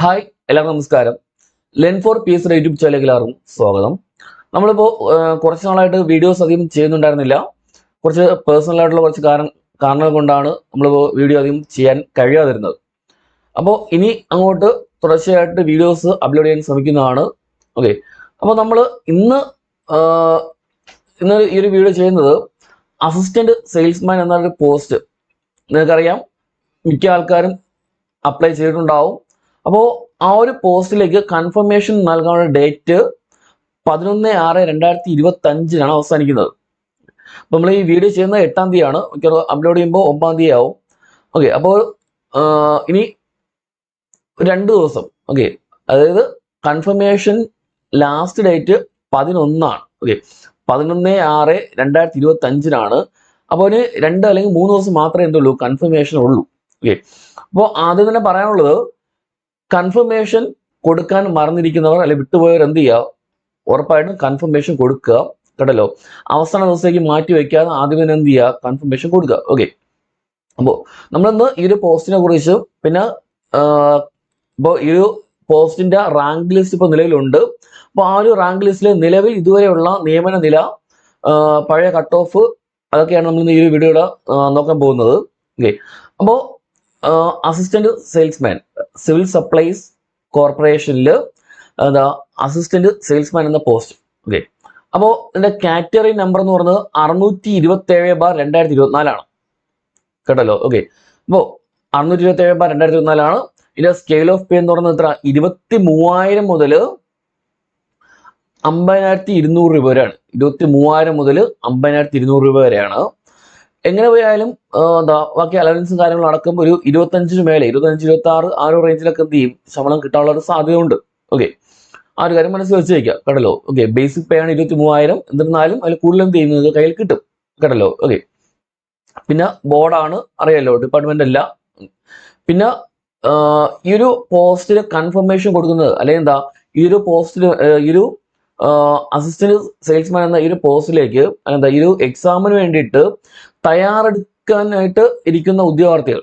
Hi എല്ലാവർക്കും നമസ്കാരം. Learn for P S YouTube ചാനലിലേക്ക് എല്ലാവർക്കും സ്വാഗതം. നമ്മളിപ്പോൾ കുറച്ച് നാളായിട്ട് വീഡിയോസ് അധികം ചെയ്യുന്നുണ്ടായിരുന്നില്ല. കുറച്ച് പേഴ്സണൽ ആയിട്ടുള്ള കുറച്ച് കാരണം കാരണങ്ങൾ കൊണ്ടാണ് നമ്മളിപ്പോൾ വീഡിയോ അധികം ചെയ്യാൻ കഴിയാതിരുന്നത്. അപ്പോൾ ഇനി അങ്ങോട്ട് തുടർച്ചയായിട്ട് വീഡിയോസ് അപ്ലോഡ് ചെയ്യാൻ ശ്രമിക്കുന്നതാണ്. ഓക്കെ അപ്പോൾ നമ്മൾ ഇന്ന് ഇന്ന് ഈ ഒരു വീഡിയോ ചെയ്യുന്നത് അസിസ്റ്റന്റ് സെയിൽസ്മാൻ എന്നൊരു പോസ്റ്റ് നിങ്ങൾക്കറിയാം. മിക്ക ആൾക്കാരും അപ്ലൈ ചെയ്തിട്ടുണ്ടാവും. അപ്പോൾ ആ ഒരു പോസ്റ്റിലേക്ക് കൺഫർമേഷൻ നൽകാനുള്ള ഡേറ്റ് പതിനൊന്ന് ആറ് രണ്ടായിരത്തി ഇരുപത്തി അഞ്ചിനാണ് അവസാനിക്കുന്നത്. അപ്പോൾ നമ്മൾ ഈ വീഡിയോ ചെയ്യുന്നത് എട്ടാം തീയതിയാണ്. മിക്കവാറും അപ്ലോഡ് ചെയ്യുമ്പോൾ ഒമ്പതാം തീയതി ആവും. ഓക്കെ അപ്പോൾ ഇനി രണ്ട് ദിവസം. ഓക്കെ അതായത് കൺഫർമേഷൻ ലാസ്റ്റ് ഡേറ്റ് പതിനൊന്നാണ്. ഓക്കെ പതിനൊന്ന് ആറ് രണ്ടായിരത്തി ഇരുപത്തി അഞ്ചിനാണ് അപ്പോൾ ഒരു രണ്ട് അല്ലെങ്കിൽ മൂന്ന് ദിവസം മാത്രമേ എന്തുള്ളൂ കൺഫർമേഷൻ ഉള്ളൂ. ഓക്കെ അപ്പോൾ ആദ്യം തന്നെ പറയാനുള്ളത് കൺഫർമേഷൻ കൊടുക്കാൻ മറന്നിരിക്കുന്നവർ അല്ലെങ്കിൽ വിട്ടുപോയവർ എന്ത് ചെയ്യുക ഉറപ്പായിട്ടും കൺഫർമേഷൻ കൊടുക്കുക. കേട്ടല്ലോ? അവസാന ദിവസത്തേക്ക് മാറ്റി വെക്കാതെ ആദ്യം തന്നെ എന്ത് ചെയ്യുക കൺഫർമേഷൻ കൊടുക്കുക. ഓക്കെ അപ്പോൾ നമ്മളിന്ന് ഈ ഒരു പോസ്റ്റിനെ കുറിച്ച് പിന്നെ ഇപ്പോൾ ഈ ഒരു പോസ്റ്റിന്റെ റാങ്ക് ലിസ്റ്റ് ഇപ്പോൾ നിലവിലുണ്ട്. അപ്പോൾ ആ ഒരു റാങ്ക് ലിസ്റ്റിൽ നിലവിൽ ഇതുവരെയുള്ള നിയമന നില പഴയ കട്ട് ഓഫ് അതൊക്കെയാണ് നമ്മൾ ഈ ഒരു വീഡിയോയുടെ നോക്കാൻ പോകുന്നത്. ഓക്കെ അപ്പോൾ അസിസ്റ്റന്റ് സെയിൽസ്മാൻ സിവിൽ സപ്ലൈസ് കോർപ്പറേഷനിൽ എന്താ അസിസ്റ്റന്റ് സെയിൽസ്മാൻ എന്ന പോസ്റ്റ് ഓക്കെ അപ്പോൾ ഇതിന്റെ കാറ്റഗറി നമ്പർ എന്ന് പറയുന്നത് അറുന്നൂറ്റി ഇരുപത്തി ഏഴ് ബാർ രണ്ടായിരത്തി ഇരുപത്തിനാലാണ് കേട്ടല്ലോ? ഓക്കെ അപ്പോൾ അറുന്നൂറ്റി ഇരുപത്തി ഏഴ് ബാർ രണ്ടായിരത്തി ഇരുപത്തിനാലാണ് ഇതിന്റെ സ്കെയിൽ ഓഫ് പേ എന്ന് പറയുന്നത് എത്ര? ഇരുപത്തി മൂവായിരം മുതൽ അമ്പതിനായിരത്തി ഇരുന്നൂറ് രൂപ വരെയാണ്. ഇരുപത്തി മൂവായിരം മുതൽ അമ്പതിനായിരത്തി ഇരുന്നൂറ് രൂപ വരെയാണ്. എങ്ങനെ പോയാലും എന്താ ബാക്കി അലവൻസും കാര്യങ്ങളും അടക്കം ഒരു ഇരുപത്തഞ്ചിന് മേലെ ഇരുപത്തഞ്ച് ഇരുപത്തി ആറ് ആ ഒരു റേഞ്ചിലൊക്കെ എന്ത് ചെയ്യും? ശമ്പളം കിട്ടാനുള്ള ഒരു സാധ്യതയുണ്ട്. ഓക്കെ ആ ഒരു കാര്യം മനസ്സിൽ വെച്ച് വയ്ക്കുക കേട്ടല്ലോ? ഓക്കെ ബേസിക് പേ ആണ് ഇരുപത്തി മൂവായിരം എന്നിരുന്നാലും അതിൽ കൂടുതൽ എന്ത് ചെയ്യുന്നത് കയ്യിൽ കിട്ടും. കേട്ടല്ലോ? ഓക്കെ പിന്നെ ബോർഡാണ് അറിയാലോ ഡിപ്പാർട്ട്മെന്റ് അല്ല. പിന്നെ ഈ ഒരു പോസ്റ്റിൽ കൺഫർമേഷൻ കൊടുക്കുന്നത് അല്ലെങ്കിൽ എന്താ ഈ ഒരു പോസ്റ്റിൽ ഈ ഒരു അസിസ്റ്റന്റ് സെയിൽസ്മാൻ എന്ന ഈ ഒരു പോസ്റ്റിലേക്ക് എന്താ ഈ ഒരു എക്സാമിന് വേണ്ടിയിട്ട് തയ്യാറെടുക്കാനായിട്ട് ഇരിക്കുന്ന ഉദ്യോഗാർത്ഥികൾ.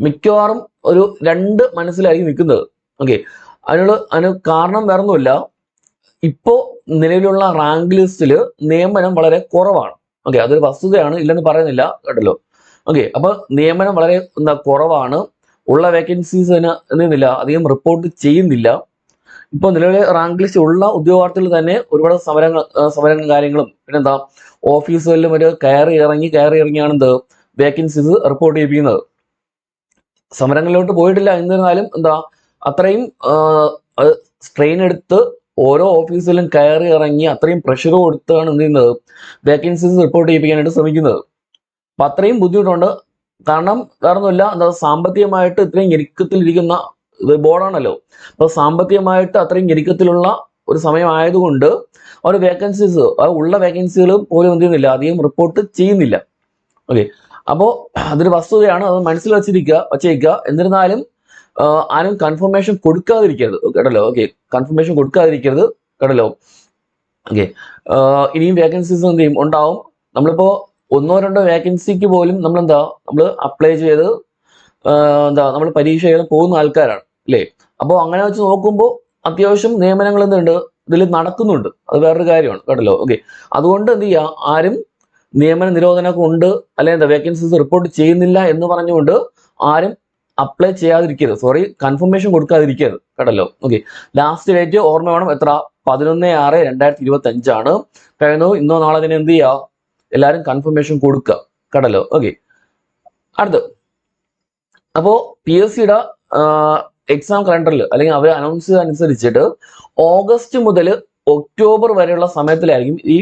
മിക്കവാറും ഒരു രണ്ട് മനസ്സിലായിരിക്കും നിൽക്കുന്നത്. ഓക്കെ അതിനുള്ള അതിന് കാരണം വേറൊന്നുമില്ല. ഇപ്പോ നിലവിലുള്ള റാങ്ക് ലിസ്റ്റിൽ നിയമനം വളരെ കുറവാണ്. ഓക്കെ അതൊരു വസ്തുതയാണ്. ഇല്ലെന്ന് പറയുന്നില്ല. കേട്ടല്ലോ. ഓക്കെ അപ്പൊ നിയമനം വളരെ എന്താ കുറവാണ്. ഉള്ള വേക്കൻസീസ് തന്നെ നിന്നില്ല. അധികം റിപ്പോർട്ട് ചെയ്യുന്നില്ല. ഇപ്പോൾ നിലവിലെ റാങ്ക് ലിസ്റ്റ് ഉള്ള ഉദ്യോഗാർത്ഥികൾ തന്നെ ഒരുപാട് സമരങ്ങൾ സമരങ്ങൾ കാര്യങ്ങളും. പിന്നെന്താ ഓഫീസുകളിലും ഒരു കയറി ഇറങ്ങി കയറി ഇറങ്ങിയാണ് എന്ത്? Vacancies report ചെയ്യിപ്പിക്കുന്നത്. സമരങ്ങളിലോട്ട് പോയിട്ടില്ല എന്നിരുന്നാലും എന്താ അത്രയും സ്ട്രെയിൻ എടുത്ത് ഓരോ ഓഫീസിലും കയറി ഇറങ്ങി അത്രയും പ്രഷർ കൊടുത്താണ് എന്ത് ചെയ്യുന്നത്? വേക്കൻസീസ് റിപ്പോർട്ട് ചെയ്യിപ്പിക്കാനായിട്ട് ശ്രമിക്കുന്നത്. അപ്പൊ അത്രയും ബുദ്ധിമുട്ടുണ്ട്. കാരണം വേറൊന്നുമില്ല എന്താ സാമ്പത്തികമായിട്ട് ഇത്രയും ഞെരുക്കത്തിലിരിക്കുന്ന ഇത് ബോർഡാണല്ലോ. അപ്പൊ സാമ്പത്തികമായിട്ട് അത്രയും ഞെരുക്കത്തിലുള്ള ഒരു സമയമായതുകൊണ്ട് അവർ വേക്കൻസീസ് ഉള്ള വേക്കൻസികൾ പോലും എന്ത് ചെയ്യുന്നില്ല. അധികം റിപ്പോർട്ട് ചെയ്യുന്നില്ല. ഓക്കെ അപ്പോൾ അതൊരു വസ്തുതയാണ്. അത് മനസ്സിൽ വച്ചിരിക്കുക വച്ചേക്കുക. എന്നിരുന്നാലും ആരും കൺഫർമേഷൻ കൊടുക്കാതിരിക്കരുത്. കേട്ടല്ലോ? ഓക്കെ കൺഫർമേഷൻ കൊടുക്കാതിരിക്കരുത്. കേട്ടല്ലോ? ഓക്കെ ഇനിയും വേക്കൻസീസ് എന്ത് ചെയ്യും? ഉണ്ടാവും. നമ്മളിപ്പോ ഒന്നോ രണ്ടോ വേക്കൻസിക്ക് പോലും നമ്മൾ എന്താ നമ്മൾ അപ്ലൈ ചെയ്ത് എന്താ? നമ്മൾ പരീക്ഷ എഴുതാൻ പോകുന്ന ആൾക്കാരാണ്. അല്ലേ അപ്പോൾ അങ്ങനെ വെച്ച് നോക്കുമ്പോൾ അത്യാവശ്യം നിയമനങ്ങൾ എന്തുണ്ട് ഇതിൽ നടക്കുന്നുണ്ട്. അത് വേറൊരു കാര്യമാണ്. കേട്ടല്ലോ? ഓക്കെ. അതുകൊണ്ട് എന്ത് ചെയ്യുക ആരും നിയമന നിരോധനമൊക്കെ ഉണ്ട്. അല്ലെങ്കിൽ എന്താ വേക്കൻസീസ് റിപ്പോർട്ട് ചെയ്യുന്നില്ല എന്ന് പറഞ്ഞുകൊണ്ട് ആരും അപ്ലൈ ചെയ്യാതിരിക്കരുത്. സോറി കൺഫർമേഷൻ കൊടുക്കാതിരിക്കരുത്. കേട്ടല്ലോ? ഓക്കെ. ലാസ്റ്റ് ഡേറ്റ് ഓർമ്മ വേണം. എത്ര? പതിനൊന്ന് ആറ് രണ്ടായിരത്തി ഇരുപത്തി അഞ്ചാണ് കഴിഞ്ഞു. ഇന്നോ നാളെ തന്നെ എന്ത് ചെയ്യുക എല്ലാവരും കൺഫർമേഷൻ കൊടുക്കുക കേട്ടല്ലോ? ഓക്കെ. അടുത്ത്. അപ്പോ പി എസ് സിയുടെ എക്സാം കലണ്ടറിൽ അല്ലെങ്കിൽ അവർ അനൗൺസ് ചെയ്ത അനുസരിച്ചിട്ട് ഓഗസ്റ്റ് മുതൽ ഒക്ടോബർ വരെയുള്ള സമയത്തിലായിരിക്കും ഈ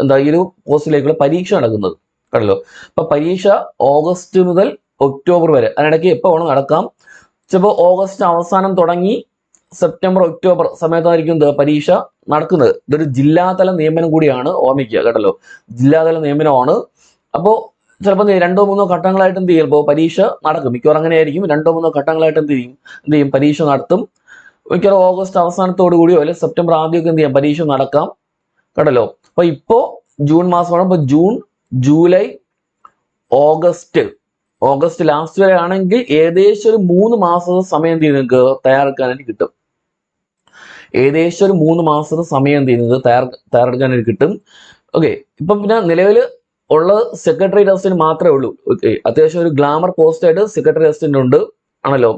എന്താ ഈ ഒരു പോസ്റ്റിലേക്കുള്ള പരീക്ഷ നടക്കുന്നത്. കണ്ടല്ലോ? അപ്പൊ പരീക്ഷ ഓഗസ്റ്റ് മുതൽ ഒക്ടോബർ വരെ. അതിനിടയ്ക്ക് എപ്പോൾ വേണം നടക്കാം. ചിലപ്പോൾ ഓഗസ്റ്റ് അവസാനം തുടങ്ങി സെപ്റ്റംബർ ഒക്ടോബർ സമയത്തായിരിക്കും എന്താ പരീക്ഷ നടക്കുന്നത്. ഇതൊരു ജില്ലാതല നിയമനം കൂടിയാണ് ഓർമ്മിക്കുക. കേട്ടല്ലോ ജില്ലാതല നിയമനമാണ്. അപ്പോൾ ചിലപ്പോൾ രണ്ടോ മൂന്നോ ഘട്ടങ്ങളായിട്ട് എന്ത് ചെയ്യും? ഇപ്പോൾ പരീക്ഷ നടക്കും. മിക്കവാറും അങ്ങനെ ആയിരിക്കും രണ്ടോ മൂന്നോ ഘട്ടങ്ങളായിട്ട് എന്ത് ചെയ്യും? എന്ത് ചെയ്യും? പരീക്ഷ നടത്തും. മിക്കവാറും ഓഗസ്റ്റ് അവസാനത്തോടു കൂടിയോ അല്ലെങ്കിൽ സെപ്റ്റംബർ ആദ്യമൊക്കെ എന്ത് ചെയ്യാം? പരീക്ഷ നടക്കാം. കേട്ടല്ലോ അപ്പൊ ഇപ്പോ ജൂൺ മാസമാണ് ഇപ്പൊ June July August. August last വരെ ആണെങ്കിൽ ഏകദേശം ഒരു മൂന്ന് മാസത്തെ സമയം എന്ത് ചെയ്യും നിങ്ങൾക്ക് തയ്യാറെടുക്കാനായിട്ട് കിട്ടും. ഏകദേശം ഒരു മൂന്ന് മാസത്തെ സമയം എന്ത് ചെയ്യുന്നത് തയ്യാർ തയ്യാറെടുക്കാനായിട്ട് കിട്ടും. ഓക്കെ ഇപ്പം പിന്നെ നിലവിൽ ഉള്ളത് സെക്രട്ടറി അസിസ്റ്റന്റ് മാത്രമേ ഉള്ളൂ. അത്യാവശ്യം ഒരു ഗ്ലാമർ പോസ്റ്റ് ആയിട്ട് സെക്രട്ടറി അസിസ്റ്റന്റ് ഉണ്ട്. ആണല്ലോ?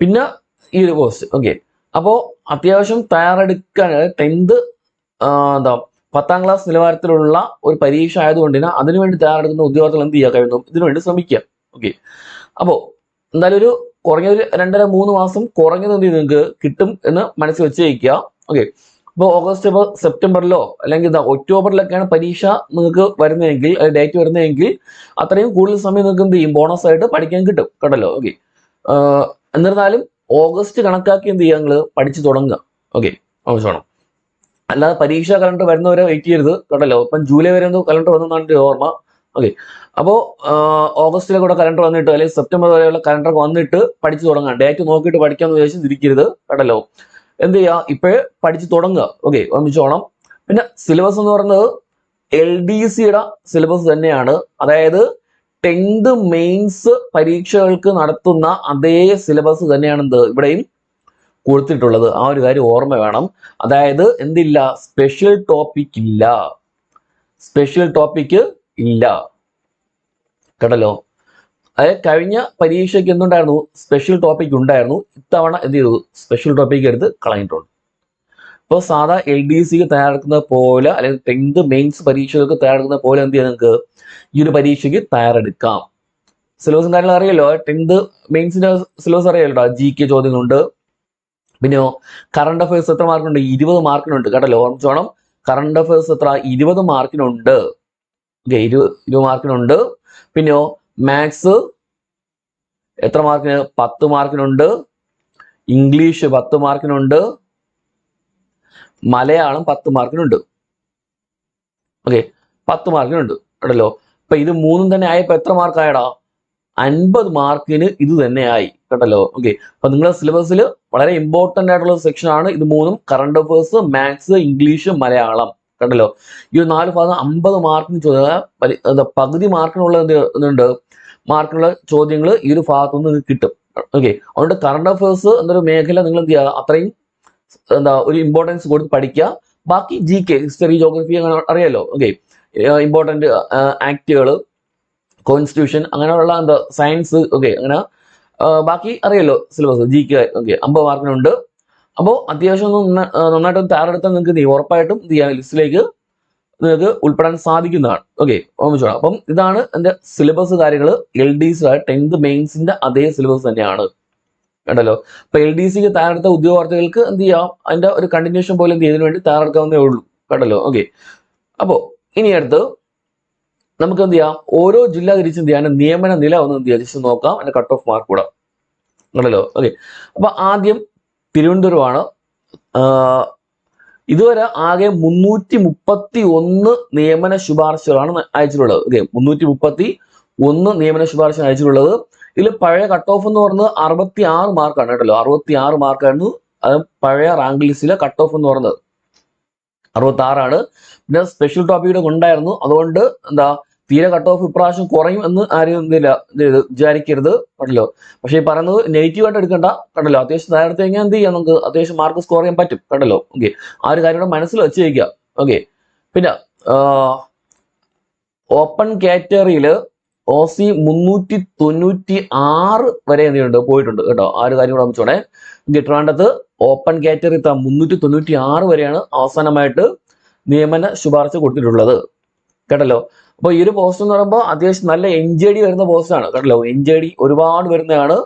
പിന്നെ ഈ ഒരു പോസ്റ്റ് ഓക്കെ അപ്പോൾ അത്യാവശ്യം തയ്യാറെടുക്കാൻ ടെൻത്ത് എന്താ പത്താം ക്ലാസ് നിലവാരത്തിലുള്ള ഒരു പരീക്ഷ ആയതുകൊണ്ട് തന്നെ അതിനുവേണ്ടി തയ്യാറെടുക്കുന്ന ഉദ്യോഗാർത്ഥികൾ എന്ത് ചെയ്യാൻ കഴിയുന്നു ഇതിനുവേണ്ടി ശ്രമിക്കുക ഓക്കെ അപ്പോൾ എന്തായാലും ഒരു കുറഞ്ഞൊരു രണ്ടര മൂന്ന് മാസം കുറഞ്ഞത് എന്ത് നിങ്ങൾക്ക് കിട്ടും എന്ന് മനസ്സിൽ വെച്ചേക്കുക ഓക്കെ ഇപ്പോൾ ഓഗസ്റ്റ് സെപ്റ്റംബറിലോ അല്ലെങ്കിൽ ഒക്ടോബറിലൊക്കെയാണ് പരീക്ഷ നിങ്ങൾക്ക് വരുന്നതെങ്കിൽ ഡേറ്റ് വരുന്നതെങ്കിൽ അത്രയും കൂടുതൽ സമയം നിങ്ങൾക്ക് എന്ത് ചെയ്യും? ബോണസ് ആയിട്ട് പഠിക്കാൻ കിട്ടും. കേട്ടല്ലോ? ഓക്കെ എന്നിരുന്നാലും ഓഗസ്റ്റ് കണക്കാക്കി എന്ത് ചെയ്യുക നിങ്ങൾ പഠിച്ചു തുടങ്ങുക. ഓക്കെ ആവശ്യമാണ് അല്ലാതെ പരീക്ഷ കലണ്ടർ വരുന്നവരെ വെയിറ്റ് ചെയ്യരുത്. കേട്ടല്ലോ? ഇപ്പം ജൂലൈ വരെ എന്തോ കലണ്ടർ വന്നെന്നാണ് എന്റെ ഓർമ്മ. ഓക്കെ അപ്പോൾ ഓഗസ്റ്റിലെ കൂടെ കലണ്ടർ വന്നിട്ട് അല്ലെങ്കിൽ സെപ്റ്റംബർ വരെയുള്ള കലണ്ടർ വന്നിട്ട് പഠിച്ചു തുടങ്ങാം. ഡേറ്റ് നോക്കിയിട്ട് പഠിക്കാമെന്ന് വിചാരിച്ചിരിക്കരുത് കേട്ടല്ലോ? എന്ത് ചെയ്യുക ഇപ്പോഴേ പഠിച്ചു തുടങ്ങുക. ഓക്കെ ഒന്നിച്ചോണം. പിന്നെ സിലബസ് എന്ന് പറയുന്നത് എൽ ഡി സിയുടെ സിലബസ് തന്നെയാണ്. അതായത് ടെൻത്ത് മെയിൻസ് പരീക്ഷകൾക്ക് നടത്തുന്ന അതേ സിലബസ് തന്നെയാണ് എന്ത്? ഇവിടെയും കൊടുത്തിട്ടുള്ളത്. ആ ഒരു കാര്യം ഓർമ്മ വേണം. അതായത് എന്തില്ല? സ്പെഷ്യൽ ടോപ്പിക് ഇല്ല. സ്പെഷ്യൽ ടോപ്പിക് ഇല്ല. കേട്ടല്ലോ? അതായത് കഴിഞ്ഞ പരീക്ഷയ്ക്ക് എന്തുണ്ടായിരുന്നു? സ്പെഷ്യൽ ടോപ്പിക് ഉണ്ടായിരുന്നു. ഇത്തവണ എന്ത് ചെയ്തു? സ്പെഷ്യൽ ടോപ്പിക് എടുത്ത് കളഞ്ഞിട്ടുണ്ട്. ഇപ്പോൾ സാധാ എൽ ഡി സിക്ക് തയ്യാറെടുക്കുന്ന പോലെ അല്ലെങ്കിൽ ടെൻത്ത് മെയിൻസ് പരീക്ഷകൾക്ക് തയ്യാറെടുക്കുന്ന പോലെ എന്ത് ചെയ്യാം നിങ്ങൾക്ക്? ഈ ഒരു പരീക്ഷയ്ക്ക് തയ്യാറെടുക്കാം. സിലബസും കാര്യങ്ങൾ അറിയല്ലോ ടെൻത്ത് മെയിൻസിന്റെ സിലബസ് അറിയാലോ. ജി കെ ചോദ്യങ്ങളുണ്ട്. പിന്നെ കറണ്ട് അഫയേഴ്സ് എത്ര മാർക്കുണ്ട് ഇരുപത് മാർക്കിനുണ്ട് കേട്ടല്ലോ? ഓർമ്മിച്ചോണം. കറണ്ട് അഫയേഴ്സ് എത്ര? ഇരുപത് മാർക്കിനുണ്ട് ഓക്കെ ഇരുപത് ഇരുപത് മാർക്കിനുണ്ട് പിന്നെയോ മാത്സ് എത്ര മാർക്കിന് പത്ത് മാർക്കിനുണ്ട് ഇംഗ്ലീഷ് പത്ത് മാർക്കിനുണ്ട് മലയാളം പത്ത് മാർക്കിനുണ്ട് ഓക്കെ പത്ത് മാർക്കിനുണ്ട് കേട്ടല്ലോ അപ്പൊ ഇത് മൂന്നും തന്നെ ആയപ്പോ എത്ര മാർക്കായടാ അൻപത് മാർക്കിന് ഇത് തന്നെ ആയി. കേട്ടല്ലോ ഓക്കെ അപ്പൊ നിങ്ങളുടെ സിലബസിൽ വളരെ ഇമ്പോർട്ടന്റ് ആയിട്ടുള്ള സെക്ഷൻ ആണ് ഇത് മൂന്നും. Current affairs maths English Malayalam. കണ്ടല്ലോ? ഈ ഒരു നാല് ഭാഗം അമ്പത് മാർക്കിന് ചോദ്യം പകുതി മാർക്കിനുള്ള എന്തുണ്ട് മാർക്കിനുള്ള ചോദ്യങ്ങൾ ഈ ഒരു ഭാഗത്തു നിന്ന് കിട്ടും. ഓക്കെ. അതുകൊണ്ട് കറണ്ട് അഫയേഴ്സ് എന്നൊരു മേഖല നിങ്ങൾ എന്ത് ചെയ്യുക? അത്രയും എന്താ ഒരു ഇമ്പോർട്ടൻസ് കൊടുത്ത് പഠിക്കുക. ബാക്കി ജി കെ ഹിസ്റ്ററി ജോഗ്രഫി അങ്ങനെ അറിയാലോ? ഓക്കെ. ഇമ്പോർട്ടന്റ് ആക്റ്റുകൾ കോൺസ്റ്റിറ്റ്യൂഷൻ അങ്ങനെയുള്ള എന്താ സയൻസ് ഓക്കെ അങ്ങനെ ബാക്കി അറിയാലോ സിലബസ് ജി കെ ഓക്കെ അമ്പത് മാർക്കിനുണ്ട്. അപ്പോൾ അത്യാവശ്യം ഒന്ന് നന്നായിട്ട് തയ്യാറെടുത്താൽ നിങ്ങൾക്ക് ഉറപ്പായിട്ടും ഇത് ലിസ്റ്റിലേക്ക് നിങ്ങൾക്ക് ഉൾപ്പെടാൻ സാധിക്കുന്നതാണ്. ഓക്കെ ഓർമ്മിച്ചോളാം അപ്പം ഇതാണ് എന്റെ സിലബസ് കാര്യങ്ങൾ എൽ ഡി സി ടെൻത്ത് മെയിൻസിന്റെ അതേ സിലബസ് തന്നെയാണ്. കണ്ടല്ലോ? അപ്പൊ എൽ ഡി സിക്ക് തയ്യാറെടുത്ത ഉദ്യോഗാർത്ഥികൾക്ക് എന്ത് ചെയ്യാം? അതിന്റെ ഒരു കണ്ടിന്യൂഷൻ പോലെ എന്ത് ചെയ്തതിനു വേണ്ടി തയ്യാറെടുക്കാവുന്നേ ഉള്ളൂ. കണ്ടല്ലോ? ഓക്കെ അപ്പോ ഇനി അടുത്ത് നമുക്ക് എന്ത് ചെയ്യാം? ഓരോ ജില്ല തിരിച്ച് എന്ത് ചെയ്യാൻ നിയമന നില ഒന്ന് എന്ത് ചെയ്യാം ജസ്റ്റ് നോക്കാം. അതിന്റെ കട്ട് ഓഫ് മാർക്ക് കൂടാം. കണ്ടല്ലോ? ഓക്കെ അപ്പൊ ആദ്യം തിരുവനന്തപുരമാണ്. ഇതുവരെ ആകെ മുന്നൂറ്റി മുപ്പത്തി ഒന്ന് നിയമന ശുപാർശകളാണ് അയച്ചിട്ടുള്ളത്. ഓക്കെ മുന്നൂറ്റി മുപ്പത്തി ഒന്ന് നിയമന ശുപാർശ അയച്ചിട്ടുള്ളത്. ഇതിൽ പഴയ കട്ട് ഓഫ് എന്ന് പറഞ്ഞത് അറുപത്തി ആറ് മാർക്കാണ് കേട്ടല്ലോ. അറുപത്തി ആറ് മാർക്കായിരുന്നു അത് പഴയ റാങ്ക് ലിസ്റ്റിലെ കട്ട് ഓഫ് എന്ന് പറഞ്ഞത്. അറുപത്തി ആറാണ് പിന്നെ സ്പെഷ്യൽ ടോപ്പിക്കൂടെ ഉണ്ടായിരുന്നു അതുകൊണ്ട് എന്താ തീരെ കട്ട് ഓഫ് ഇപ്രാവശ്യം കുറയും എന്ന് ആരും ഇതില്ല വിചാരിക്കരുത്. കണ്ടല്ലോ? പക്ഷെ ഈ പറയുന്നത് നെഗറ്റീവ് ആയിട്ട് എടുക്കണ്ട. കണ്ടല്ലോ? അത്യാവശ്യം നേരത്തെ കഴിഞ്ഞാൽ എന്ത് ചെയ്യാം നമുക്ക്? അത്യാവശ്യം മാർക്ക് സ്കോർ ചെയ്യാൻ പറ്റും. കണ്ടല്ലോ? ഓക്കെ ആ ഒരു കാര്യം മനസ്സിൽ വെച്ച് വയ്ക്കുക ഓക്കെ പിന്നെ ഓപ്പൺ കാറ്റഗറിയിൽ ഒ സി മുന്നൂറ്റി തൊണ്ണൂറ്റി ആറ് വരെ എന്തുണ്ട് പോയിട്ടുണ്ട്. കേട്ടോ? ആ ഒരു കാര്യം കൂടെ അമിച്ചോടെ ട്രിവാൻഡത്ത് ഓപ്പൺ കാറ്റഗറി മുന്നൂറ്റി തൊണ്ണൂറ്റി ആറ് വരെയാണ് അവസാനമായിട്ട് നിയമന ശുപാർശ കൊടുത്തിട്ടുള്ളത്. കേട്ടല്ലോ? അപ്പോൾ ഈ ഒരു പോസ്റ്റ് എന്ന് പറയുമ്പോൾ അത്യാവശ്യം നല്ല എൻ ജെ ഡി വരുന്ന പോസ്റ്റാണ് കേട്ടല്ലോ എൻ ജെ ഡി ഒരുപാട് വരുന്നതാണ്.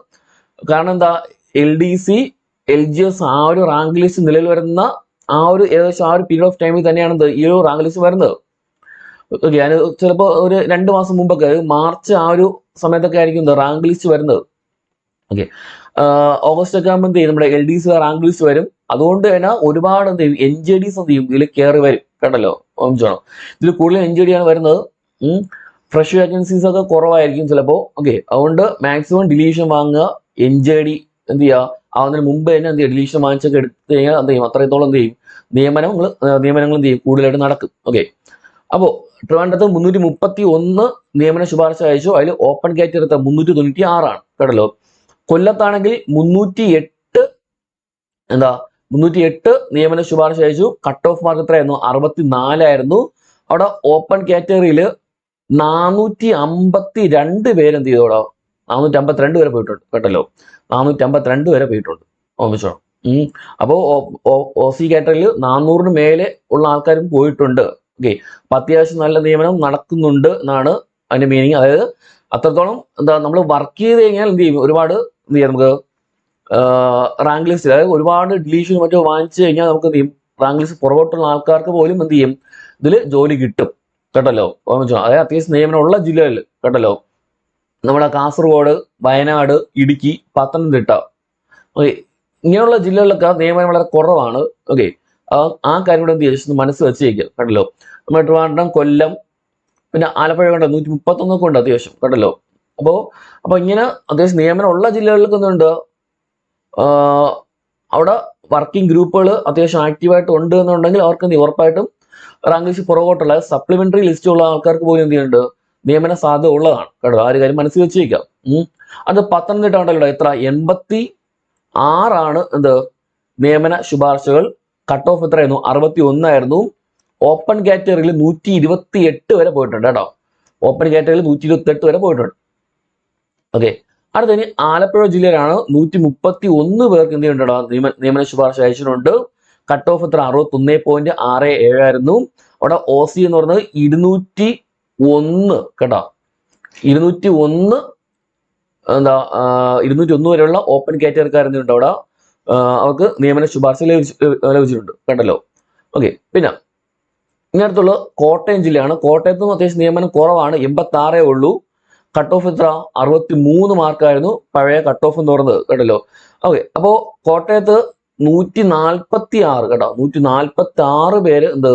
കാരണം എന്താ? L D C L G S ആ ഒരു റാങ്ക് ലിസ്റ്റ് നിലവിൽ വരുന്ന ആ ഒരു ഏകദേശം ആ ഒരു പീരീഡ് ഓഫ് ടൈമിൽ തന്നെയാണ് ഈ ഒരു റാങ്ക് ലിസ്റ്റ് വരുന്നത്. ഓക്കെ ഞാൻ ചിലപ്പോൾ ഒരു രണ്ട് മാസം മുമ്പൊക്കെ മാർച്ച് ആ ഒരു സമയത്തൊക്കെ ആയിരിക്കും റാങ്ക് ലിസ്റ്റ് വരുന്നത്. ഓക്കെ ഓഗസ്റ്റ് ഒക്കെ ആകുമ്പോൾ എന്ത് ചെയ്യും? നമ്മുടെ L D C rank list വരും. അതുകൊണ്ട് തന്നെ ഒരുപാട് എന്ത് ചെയ്യും? എൻ ജെ ഡിസ് എന്ത് ചെയ്യും? ഇതിൽ കയറി വരും. കണ്ടല്ലോ? ഇതിൽ കൂടുതൽ എൻ ജെ ഡി ആണ് വരുന്നത്. ഫ്രഷ് വേക്കൻസീസ് ഒക്കെ കുറവായിരിക്കും ചിലപ്പോ. ഓക്കെ അതുകൊണ്ട് മാക്സിമം ഡിലീഷൻ വാങ്ങുക. എൻ ജെ ഡി എന്ത് ചെയ്യുക ആവുന്നതിന് മുമ്പ് തന്നെ എന്ത് ചെയ്യുക ഡിലീഷൻ വാങ്ങിച്ചൊക്കെ എടുത്തു കഴിഞ്ഞാൽ എന്ത് ചെയ്യും? അത്രത്തോളം എന്ത് ചെയ്യും? നിയമനങ്ങൾ നിയമനങ്ങൾ എന്ത് ചെയ്യും? കൂടുതലായിട്ട് നടക്കും. ഓക്കെ അപ്പോൾ ട്രിവാൻഡ്രത്ത് മുന്നൂറ്റി മുപ്പത്തി ഒന്ന് നിയമന ശുപാർശ അയച്ചു. അതിൽ ഓപ്പൺ കാറ്റഗറി മുന്നൂറ്റി തൊണ്ണൂറ്റി ആറാണ് കേട്ടല്ലോ? കൊല്ലത്താണെങ്കിൽ മുന്നൂറ്റി എട്ട് എന്താ? മുന്നൂറ്റി എട്ട് നിയമന ശുപാർശ അയച്ചു. കട്ട് ഓഫ് മാർക്ക് എത്രയായിരുന്നു? അറുപത്തി നാലായിരുന്നു അവിടെ ഓപ്പൺ കാറ്റഗറിയിൽ നാനൂറ്റി അമ്പത്തി രണ്ട് പേര് എന്ത് ചെയ്തോടോ? നാനൂറ്റി അമ്പത്തിരണ്ട് വരെ പോയിട്ടുണ്ട് കേട്ടല്ലോ? നാനൂറ്റി അമ്പത്തിരണ്ട് വരെ പോയിട്ടുണ്ട് ഓമിച്ചോ ഉം. അപ്പോ ഒ സി കാറ്റഗറിയിൽ നാനൂറിന് മേലെ ഉള്ള ആൾക്കാരും പോയിട്ടുണ്ട്. ഓക്കെ. അപ്പൊ അത്യാവശ്യം നല്ല നിയമനം നടക്കുന്നുണ്ട് എന്നാണ് അതിന്റെ മീനിങ് അതായത് അത്രത്തോളം എന്താ നമ്മൾ വർക്ക് ചെയ്ത് കഴിഞ്ഞാൽ എന്ത് ചെയ്യും? ഒരുപാട് എന്ത് ചെയ്യാം നമുക്ക് റാങ്ക് ലിസ്റ്റ് അതായത് ഒരുപാട് ഡിലീഷനും മറ്റോ വാങ്ങിച്ചു കഴിഞ്ഞാൽ നമുക്ക് എന്ത് ചെയ്യും? റാങ്ക് ലിസ്റ്റ് പുറകോട്ടുള്ള ആൾക്കാർക്ക് പോലും എന്ത് ചെയ്യും? ഇതിൽ ജോലി കിട്ടും. കേട്ടല്ലോ? ഓർമ്മിച്ചോ അതായത് അത്യാവശ്യം നിയമനമുള്ള ജില്ലകളിൽ കേട്ടല്ലോ? നമ്മുടെ കാസർഗോഡ് വയനാട് ഇടുക്കി പത്തനംതിട്ട. ഓക്കെ. ഇങ്ങനെയുള്ള ജില്ലകളിലൊക്കെ നിയമനം വളരെ കുറവാണ്. ഓക്കെ. ആ കാര്യം കൂടെ എന്ത് ചെയ്യുക മനസ്സ് വെച്ചേക്കുക. കേട്ടല്ലോ? നമ്മുടെ ട്രിവാൻഡ്രം കൊല്ലം പിന്നെ ആലപ്പുഴ കണ്ട? നൂറ്റി മുപ്പത്തൊന്നൊക്കെ ഉണ്ട് അത്യാവശ്യം. കേട്ടല്ലോ? അപ്പോൾ അപ്പോൾ ഇങ്ങനെ അത്യാവശ്യം നിയമനം ഉള്ള ജില്ലകളിലൊക്കെ എന്തുണ്ട്? അവിടെ വർക്കിംഗ് ഗ്രൂപ്പുകൾ അത്യാവശ്യം ആക്റ്റീവായിട്ട് ഉണ്ട് എന്നുണ്ടെങ്കിൽ അവർക്ക് ഉറപ്പായിട്ടും റാങ്ക് ലിസ്റ്റ് പുറകോട്ടുള്ള സപ്ലിമെന്ററി ലിസ്റ്റ് ഉള്ള ആൾക്കാർക്ക് പോലും എന്ത് ചെയ്യുന്നുണ്ട്? നിയമന സാധ്യത ഉള്ളതാണ്. കേട്ടോ ആ കാര്യം മനസ്സിൽ വെച്ചേക്കാം അത് പത്തനംതിട്ട ഉണ്ടല്ലോ എത്ര? എൺപത്തി ആറാണ് എന്ത്? നിയമന ശുപാർശകൾ. കട്ട് ഓഫ് എത്രയായിരുന്നു? അറുപത്തി ഒന്നായിരുന്നു ഓപ്പൺ കാറ്റഗറിയിൽ നൂറ്റി ഇരുപത്തി എട്ട് വരെ പോയിട്ടുണ്ട് കേട്ടോ. ഓപ്പൺ കാറ്റഗറിയിൽ നൂറ്റി ഇരുപത്തി എട്ട് വരെ പോയിട്ടുണ്ട്. ഓക്കെ അടുത്തതിന് ആലപ്പുഴ ജില്ലയിലാണ് നൂറ്റി മുപ്പത്തി ഒന്ന് പേർക്ക് എന്ത് ചെയ്യുന്നുണ്ടോ നിയമ നിയമന ശുപാർശ അയച്ചിട്ടുണ്ട്. കട്ട് ഓഫ് എത്ര? അറുപത്തി ഒന്നേ പോയിന്റ് ആറ് ഏഴ് ആയിരുന്നു. അവിടെ ഒ സി എന്ന് പറഞ്ഞത് ഇരുന്നൂറ്റി ഒന്ന് കേട്ടോ. ഇരുന്നൂറ്റി ഒന്ന് എന്താ ഇരുന്നൂറ്റി ഒന്ന് വരെയുള്ള ഓപ്പൺ കാറ്റഗറിക്കാരുന്നുണ്ട് അവിടെ? അവർക്ക് നിയമന ശുപാർശ ലഭിച്ചു ലഭിച്ചിട്ടുണ്ട്. കണ്ടല്ലോ? ഓക്കെ പിന്നെ ഇനി അടുത്തുള്ള കോട്ടയം ജില്ലയാണ്. കോട്ടയത്തും അത്യാവശ്യം നിയമനം കുറവാണ്. എൺപത്തി ആറേ ഉള്ളൂ. കട്ട് ഓഫ് എത്ര? അറുപത്തി മൂന്ന് മാർക്കായിരുന്നു പഴയ കട്ട് ഓഫ് എന്ന് പറഞ്ഞത്. കേട്ടല്ലോ ഓക്കെ അപ്പോ കോട്ടയത്ത് നൂറ്റി നാൽപ്പത്തി ആറ് കേട്ടോ. നൂറ്റി നാൽപ്പത്തി ആറ് പേര് എന്ത്?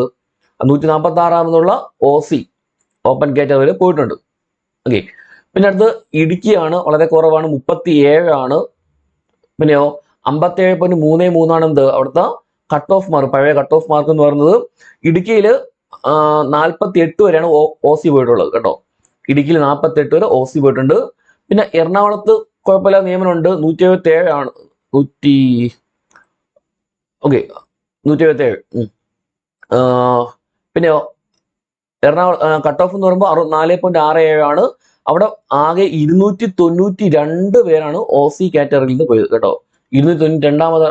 നൂറ്റി നാൽപ്പത്തി ആറാമെന്നുള്ള ഒ സി ഓപ്പൺ കാറ്റഗറിയിൽ പോയിട്ടുണ്ട്. ഓക്കെ. പിന്നെ അടുത്ത് ഇടുക്കിയാണ് വളരെ കുറവാണ് മുപ്പത്തി ഏഴാണ് പിന്നെയോ അമ്പത്തി ഏഴ് പോയിന്റ് മൂന്ന് മൂന്നാണ് എന്ത്? അവിടുത്തെ കട്ട് ഓഫ് മാർക്ക് പഴയ കട്ട് ഓഫ് മാർക്ക് എന്ന് പറയുന്നത് ഇടുക്കിയിൽ നാൽപ്പത്തി എട്ട് വരെയാണ് ഒ സി പോയിട്ടുള്ളത് കേട്ടോ. ഇടുക്കിയിൽ നാൽപ്പത്തി എട്ട് വരെ ഒ സി പോയിട്ടുണ്ട്. പിന്നെ എറണാകുളത്ത് കുഴപ്പമില്ല നിയമനമുണ്ട്. നൂറ്റി എഴുപത്തി ഏഴാണ് നൂറ്റി ഓക്കെ നൂറ്റി എഴുപത്തേഴ് പിന്നെ എറണാകുളം കട്ട് ഓഫ് എന്ന് പറയുമ്പോൾ അറു നാല് പോയിന്റ് ആറ് ഏഴാണ് അവിടെ ആകെ ഇരുന്നൂറ്റി തൊണ്ണൂറ്റി രണ്ട് പേരാണ് ഒ സി കാറ്റഗറിയിൽ നിന്ന് പോയത് കേട്ടോ. ഇരുന്നൂറ്റി തൊണ്ണൂറ്റി രണ്ടാമത്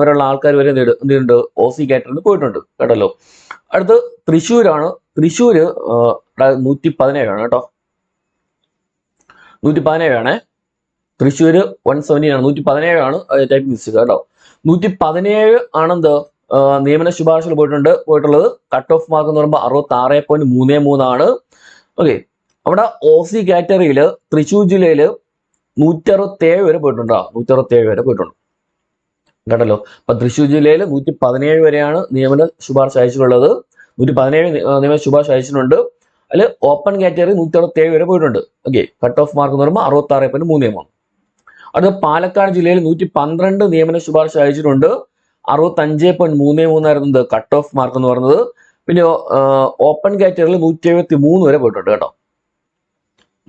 വരെയുള്ള ആൾക്കാർ വരെ എന്തുണ്ട് ഒ സി കാറ്റഗറിയിൽ നിന്ന് പോയിട്ടുണ്ട് കേട്ടല്ലോ. അടുത്ത് തൃശ്ശൂരാണ്. തൃശ്ശൂര് നൂറ്റി പതിനേഴാണ് കേട്ടോ. നൂറ്റി പതിനേഴാണ് തൃശ്ശൂർ വൺ സെവന്റീൻ ആണ്. നൂറ്റി പതിനേഴാണ് ടൈപ്പ് മിസ്റ്റേക്ക് കേട്ടോ. നൂറ്റി പതിനേഴ് ആണെന്ത് നിയമന ശുപാർശകൾ പോയിട്ടുണ്ട്. പോയിട്ടുള്ളത് കട്ട് ഓഫ് മാർക്ക് എന്ന് പറയുമ്പോൾ അറുപത്തി ആറ് പോയിന്റ് മൂന്ന് മൂന്നാണ്. ഓക്കെ അവിടെ ഒ സി കാറ്റഗറിയിൽ തൃശ്ശൂർ ജില്ലയിൽ നൂറ്റി അറുപത്തേഴ് വരെ പോയിട്ടുണ്ടോ. നൂറ്റി അറുപത്തേഴ് വരെ പോയിട്ടുണ്ട്. കേട്ടല്ലോ അപ്പൊ തൃശ്ശൂർ ജില്ലയിൽ നൂറ്റി പതിനേഴ് വരെയാണ് നിയമന ശുപാർശ അയച്ചിട്ടുള്ളത്. നൂറ്റി പതിനേഴ് നിയമന ശുപാർശ അയച്ചിട്ടുണ്ട്. അതിൽ ഓപ്പൺ കാറ്റഗറി നൂറ്റി അറുപത്തേഴ് വരെ പോയിട്ടുണ്ട്. ഓക്കെ കട്ട് ഓഫ് മാർക്ക് എന്ന് പറയുമ്പോൾ അറുപത്തി ആറ് പോയിന്റ് മൂന്ന് മൂന്ന്. അത് പാലക്കാട് ജില്ലയിൽ നൂറ്റി പന്ത്രണ്ട് നിയമന ശുപാർശ അയച്ചിട്ടുണ്ട്. അറുപത്തഞ്ച് പോയിന്റ് മൂന്ന് മൂന്നായിരുന്നു കട്ട് ഓഫ് മാർക്ക് എന്ന് പറഞ്ഞത് പിന്നെ ഓപ്പൺ കാറ്റഗറിയിൽ നൂറ്റി എഴുപത്തി മൂന്ന് വരെ പോയിട്ടുണ്ട് കേട്ടോ.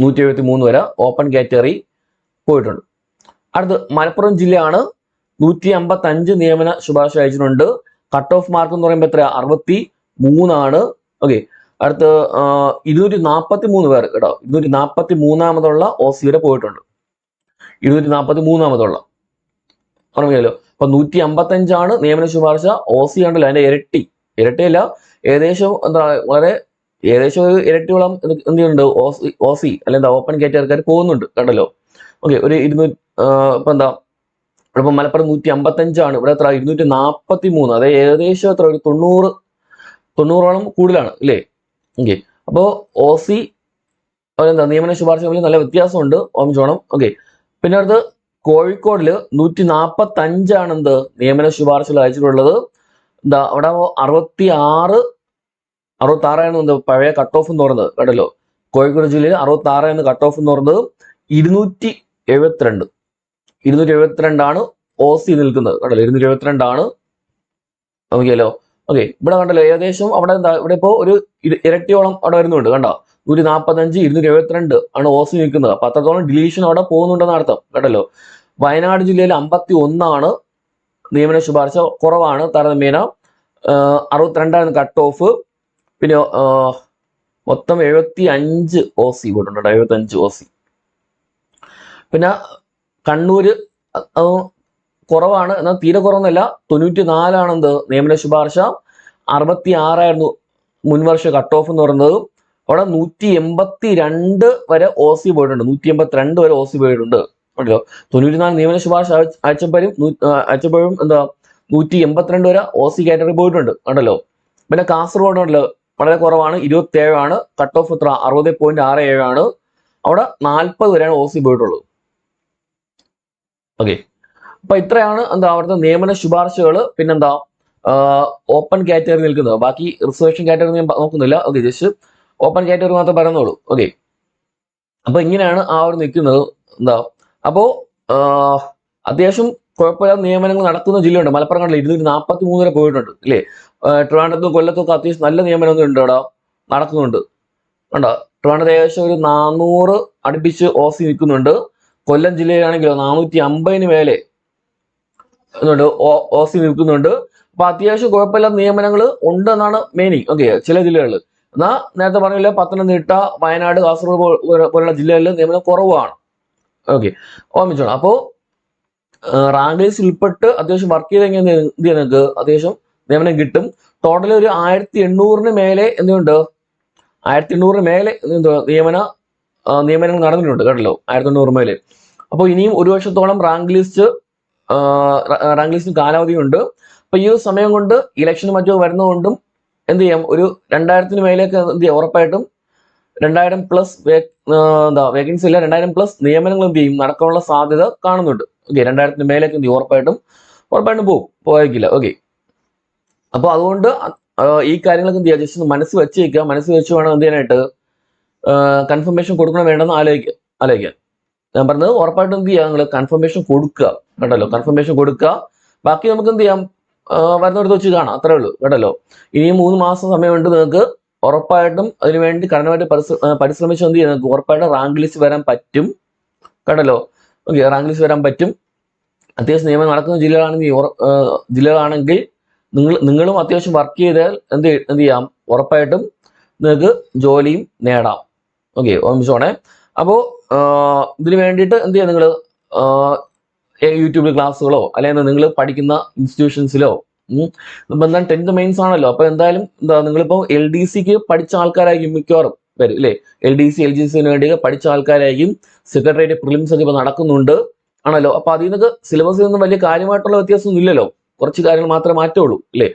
നൂറ്റി എഴുപത്തി മൂന്ന് വരെ ഓപ്പൺ കാറ്റഗറി പോയിട്ടുണ്ട്. അടുത്ത് മലപ്പുറം ജില്ലയാണ് നൂറ്റി അമ്പത്തി അഞ്ച് നിയമന ശുപാർശ അയച്ചിട്ടുണ്ട്. കട്ട് ഓഫ് മാർക്ക് എന്ന് പറയുമ്പോൾ എത്ര അറുപത്തി മൂന്നാണ് ഓക്കെ അടുത്ത് ഇരുന്നൂറ്റി നാൽപ്പത്തി മൂന്ന് പേർ കേട്ടോ. ഇരുന്നൂറ്റി നാൽപ്പത്തി മൂന്നാമതുള്ള ഒ വരെ പോയിട്ടുണ്ട്. ഇരുന്നൂറ്റി നാൽപ്പത്തി മൂന്നാമതുള്ള. ഓർമ്മയല്ലോ അപ്പൊ നൂറ്റി അമ്പത്തി അഞ്ചാണ് നിയമന ശുപാർശ. ഒ സി ആണല്ലോ അതിന്റെ ഇരട്ടി. ഇരട്ടിയല്ല ഏകദേശം എന്താ വളരെ ഏകദേശം ഒരു ഇരട്ടിയോളം എന്ത് ചെയ്യുന്നുണ്ട്? ഒ സി അല്ലെ എന്താ ഓപ്പൺ കാറ്റഗറിക്കാർ പോകുന്നുണ്ട് കണ്ടല്ലോ? ഓക്കെ ഒരു ഇരുന്നൂറ്റി ഇപ്പൊ എന്താ ഇവിടെ ഇപ്പൊ മലപ്പുറം നൂറ്റി അമ്പത്തി അഞ്ചാണ് ഇവിടെ എത്ര? ഇരുന്നൂറ്റി നാൽപ്പത്തി മൂന്ന് അതായത് ഏകദേശം എത്ര? ഒരു തൊണ്ണൂറ് തൊണ്ണൂറോളം കൂടുതലാണ് അല്ലേ ഓക്കെ അപ്പോ ഒ സി എന്താ നിയമന ശുപാർശ നല്ല വ്യത്യാസമുണ്ട് ഓമിച്ചോണം ഓക്കെ പിന്നെ അടുത്ത് കോഴിക്കോടിൽ നൂറ്റി നാൽപ്പത്തി അഞ്ചാണ് എന്ത് നിയമന ശുപാർശകൾ അയച്ചിട്ടുള്ളത്. എന്താ അവിടെ അറുപത്തി ആറ് അറുപത്തി ആറാണ് എന്ത് പഴയ കട്ട് ഓഫ് എന്ന് പറഞ്ഞത് കേട്ടല്ലോ. കോഴിക്കോട് ജില്ലയിൽ അറുപത്തി ആറാണ് കട്ട് ഓഫ് എന്ന് പറഞ്ഞത് ഇരുന്നൂറ്റി എഴുപത്തിരണ്ട് ഇരുന്നൂറ്റി എഴുപത്തിരണ്ടാണ് ഒ സി നിൽക്കുന്നത് കേട്ടല്ലോ. ഇരുന്നൂറ്റി എഴുപത്തിരണ്ടാണ് നോക്കിയല്ലോ. ഓക്കെ. ഇവിടെ കണ്ടല്ലോ ഏകദേശം അവിടെ എന്താ ഇവിടെ ഇപ്പോൾ ഒരു ഇര- ഇരട്ടിയോളം അവിടെ വരുന്നുണ്ട് കണ്ടോ? നൂറ്റി നാൽപ്പത്തഞ്ച് ഇരുന്നൂറ്റി എഴുപത്തിരണ്ട് ആണ് ഓസ് നിൽക്കുന്നത്. അപ്പൊ അത്രത്തോളം ഡിലീഷൻ അവിടെ പോകുന്നുണ്ടെന്ന് അർത്ഥം. കേട്ടല്ലോ വയനാട് ജില്ലയിൽ അമ്പത്തി ഒന്നാണ് നിയമന ശുപാർശ കുറവാണ്. താരതമ്യേന അറുപത്തിരണ്ടായിരുന്നു കട്ട് ഓഫ് പിന്നെ മൊത്തം എഴുപത്തി അഞ്ച് ഒ സി പോയിട്ടുണ്ട് എഴുപത്തി അഞ്ച് ഒ സി പിന്നെ കണ്ണൂര് കുറവാണ്. എന്നാൽ തീരെ കുറവൊന്നുമല്ല. തൊണ്ണൂറ്റി നാലാണെന്ത് നിയമന ശുപാർശ. അറുപത്തി ആറായിരുന്നു മുൻവർഷ കട്ട് ഓഫ് എന്ന് പറയുന്നത്. അവിടെ നൂറ്റി എൺപത്തി രണ്ട് വരെ ഒ സി പോയിട്ടുണ്ട്. നൂറ്റി എൺപത്തി രണ്ട് വരെ ഒ സി പോയിട്ടുണ്ട്. ഉണ്ടല്ലോ തൊണ്ണൂറ്റി നാല് നിയമന ശുപാർശ അയച്ച- അയച്ചപ്പോഴും അയച്ചപ്പോഴും എന്താ നൂറ്റി എൺപത്തിരണ്ട് വരെ. ഒ സി കാറ്റഗറി പോയിട്ടുണ്ട്. ഉണ്ടല്ലോ പിന്നെ കാസർഗോഡ് ഉണ്ടല്ലോ? വളരെ കുറവാണ്. ഇരുപത്തി ഏഴാണ് കട്ട് ഓഫ് എത്ര? അറുപത് പോയിന്റ് ആറ് ഏഴാണ്. അവിടെ നാൽപ്പത് വരെയാണ് ഒ സി പോയിട്ടുള്ളത് ഓക്കെ. അപ്പൊ ഇത്രയാണ് എന്താ അവിടുത്തെ നിയമന ശുപാർശകൾ പിന്നെന്താ? ഓപ്പൺ കാറ്റഗറി നിൽക്കുന്നത്. ബാക്കി റിസർവേഷൻ കാറ്റഗറി ഞാൻ നോക്കുന്നില്ല. ഓക്കെ ജസ്റ്റ് ഓപ്പൺ കാറ്റഗറി മാത്രം പറയുന്നുള്ളൂ ഓക്കെ അപ്പൊ ഇങ്ങനെയാണ് ആ ഒരു നിൽക്കുന്നത്. എന്താ? അപ്പോ അത്യാവശ്യം കുഴപ്പമില്ലാത്ത നിയമനങ്ങൾ നടക്കുന്ന ജില്ലയുണ്ട്. മലപ്പുറം കണ്ടില്ല ഇരുന്നൂറ്റി നാൽപ്പത്തി മൂന്ന് വരെ പോയിട്ടുണ്ട്. അല്ലേ ട്രിവാൻഡത്തും കൊല്ലത്തും ഒക്കെ അത്യാവശ്യം നല്ല നിയമനമൊന്നും ഉണ്ട് അവിടെ നടക്കുന്നുണ്ട് ഉണ്ടോ ട്രിവാൻഡ്രത്ത് ഏകദേശം ഒരു നാനൂറ് അടുപ്പിച്ച് ഓസി നിൽക്കുന്നുണ്ട്. കൊല്ലം ജില്ലയിലാണെങ്കിലോ നാനൂറ്റി അമ്പതിന് മേലെ എന്നുണ്ട് ഓസി നിൽക്കുന്നുണ്ട്. അപ്പൊ അത്യാവശ്യം കുഴപ്പമില്ലാത്ത നിയമനങ്ങൾ ഉണ്ടെന്നാണ് മെയിനിങ് ഓക്കെ ചില ജില്ലകളിൽ. എന്നാ നേരത്തെ പറഞ്ഞില്ല പത്തനംതിട്ട വയനാട് കാസർഗോഡ് പോലുള്ള ജില്ലകളിൽ നിയമനം കുറവാണ്. ഓക്കെ ഓർമ്മിച്ചോണം അപ്പോ റാങ്ക് ലിസ്റ്റ് ഉൾപ്പെട്ട് അത്യാവശ്യം വർക്ക് ചെയ്തെങ്കിൽ എന്ത് നിങ്ങൾക്ക്? അത്യാവശ്യം നിയമനം കിട്ടും. ടോട്ടൽ ഒരു ആയിരത്തി എണ്ണൂറിന് മേലെ എന്തുണ്ട്? ആയിരത്തി എണ്ണൂറിന് മേലെ നിയമന നിയമനങ്ങൾ നടന്നിട്ടുണ്ട് കേട്ടല്ലോ. ആയിരത്തി എണ്ണൂറ് മേലെ. അപ്പോൾ ഇനിയും ഒരു വർഷത്തോളം റാങ്ക് ലിസ്റ്റ് റാങ്ക് ലിസ്റ്റിന് കാലാവധിയുണ്ട്. അപ്പൊ ഈ ഒരു സമയം കൊണ്ട് ഇലക്ഷനും മറ്റോ വരുന്നതുകൊണ്ടും എന്ത് ചെയ്യാം? ഒരു രണ്ടായിരത്തിന് മേലേക്ക് എന്ത് ചെയ്യാം? ഉറപ്പായിട്ടും രണ്ടായിരം പ്ലസ് എന്താ വേക്കൻസി ഇല്ല. രണ്ടായിരം പ്ലസ് നിയമനങ്ങൾ എന്ത് ചെയ്യും? നടക്കാനുള്ള സാധ്യത കാണുന്നുണ്ട്. ഓക്കെ രണ്ടായിരത്തിന് മേലേക്ക് എന്ത് ചെയ്യും? ഉറപ്പായിട്ടും ഉറപ്പായിട്ടും പോകും. പോയേക്കില്ല. ഓക്കെ അപ്പോൾ അതുകൊണ്ട് ഈ കാര്യങ്ങളൊക്കെ എന്ത് ചെയ്യുക ജസ്റ്റ് മനസ്സ് വെച്ചേക്കുക. മനസ്സ് വെച്ച് വേണം എന്ത് ചെയ്യാനായിട്ട് കൺഫർമേഷൻ കൊടുക്കണം വേണ്ടെന്ന് ആലോചിക്കുക ആലോചിക്കാൻ ഞാൻ പറഞ്ഞത് ഉറപ്പായിട്ടും എന്ത് ചെയ്യുക നിങ്ങൾ കൺഫർമേഷൻ കൊടുക്കുക. കണ്ടല്ലോ? കൺഫർമേഷൻ കൊടുക്കുക. ബാക്കി നമുക്ക് എന്ത് ചെയ്യാം? വരുന്നിടത്ത് വെച്ച് കാണാം അത്രേ ഉള്ളൂ. കേട്ടല്ലോ? ഇനി മൂന്ന് മാസം സമയമുണ്ട് നിങ്ങൾക്ക്. ഉറപ്പായിട്ടും അതിനുവേണ്ടി കഠിനമായിട്ട് പരിശ്രമിച്ചു എന്ത് നിങ്ങൾക്ക് ഉറപ്പായിട്ടും റാങ്ക് ലിസ്റ്റ് വരാൻ പറ്റും. കേട്ടല്ലോ? ഓക്കെ റാങ്ക് ലിസ്റ്റ് വരാൻ പറ്റും. അത്യാവശ്യം നിയമം നടക്കുന്ന ജില്ലകളാണെങ്കിൽ ജില്ലകളാണെങ്കിൽ നിങ്ങൾ നിങ്ങളും അത്യാവശ്യം വർക്ക് ചെയ്താൽ എന്ത് എന്ത് ചെയ്യാം? ഉറപ്പായിട്ടും നിങ്ങൾക്ക് ജോലിയും നേടാം. ഓക്കെ ഓമിച്ചോണേ അപ്പോൾ ഇതിന് വേണ്ടിയിട്ട് എന്ത് ചെയ്യാം നിങ്ങൾ? യൂട്യൂബിൽ ക്ലാസ്സുകളോ അല്ലെങ്കിൽ നിങ്ങൾ പഠിക്കുന്ന ഇൻസ്റ്റിറ്റ്യൂഷൻസിലോ എന്താണ് ടെൻത്ത് മെയിൻസ് ആണല്ലോ. അപ്പൊ എന്തായാലും എന്താ നിങ്ങളിപ്പോൾ എൽ ഡി സിക്ക് പഠിച്ച ആൾക്കാരായിരിക്കും മിക്കവാറും വരും അല്ലേ L D C L G സിന് വേണ്ടി പഠിച്ച ആൾക്കാരായിരിക്കും സെക്രട്ടേറിയറ്റ് പ്രിലിംസ് ഒക്കെ ഇപ്പൊ നടക്കുന്നുണ്ട് ആണല്ലോ? അപ്പൊ അതിൽ നിന്നൊക്കെ സിലബസിൽ നിന്നും വലിയ കാര്യമായിട്ടുള്ള വ്യത്യാസമൊന്നും ഇല്ലല്ലോ. കുറച്ച് കാര്യങ്ങൾ മാത്രമേ മാറ്റുള്ളൂ അല്ലേ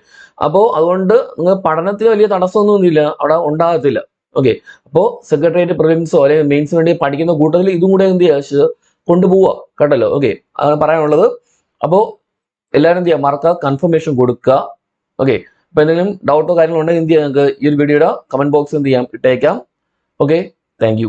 അപ്പോൾ അതുകൊണ്ട് നിങ്ങൾ പഠനത്തിന് വലിയ തടസ്സമൊന്നും ഇല്ല അവിടെ ഉണ്ടാകത്തില്ല. ഓക്കെ. അപ്പോൾ സെക്രട്ടേറിയറ്റ് പ്രിലിംസോ അല്ലെങ്കിൽ മെയിൻസിന് വേണ്ടി പഠിക്കുന്ന കൂട്ടത്തിൽ ഇതും കൂടെ എന്ത് ചെയ്യുക കൊണ്ടുപോവുക കേട്ടല്ലോ ഓക്കെ അതാണ് പറയാനുള്ളത്. അപ്പോൾ എല്ലാവരും എന്ത് ചെയ്യുക മറക്കാതെ കൺഫർമേഷൻ കൊടുക്കുക. ഓക്കെ അപ്പൊ എന്തെങ്കിലും ഡൗട്ടോ കാര്യങ്ങളോ ഉണ്ടെങ്കിൽ എന്ത് ചെയ്യാം നിങ്ങൾക്ക് ഈ ഒരു വീഡിയോയുടെ കമന്റ് ബോക്സ് എന്ത് ചെയ്യാം? ഇട്ടേക്കാം. Okay thank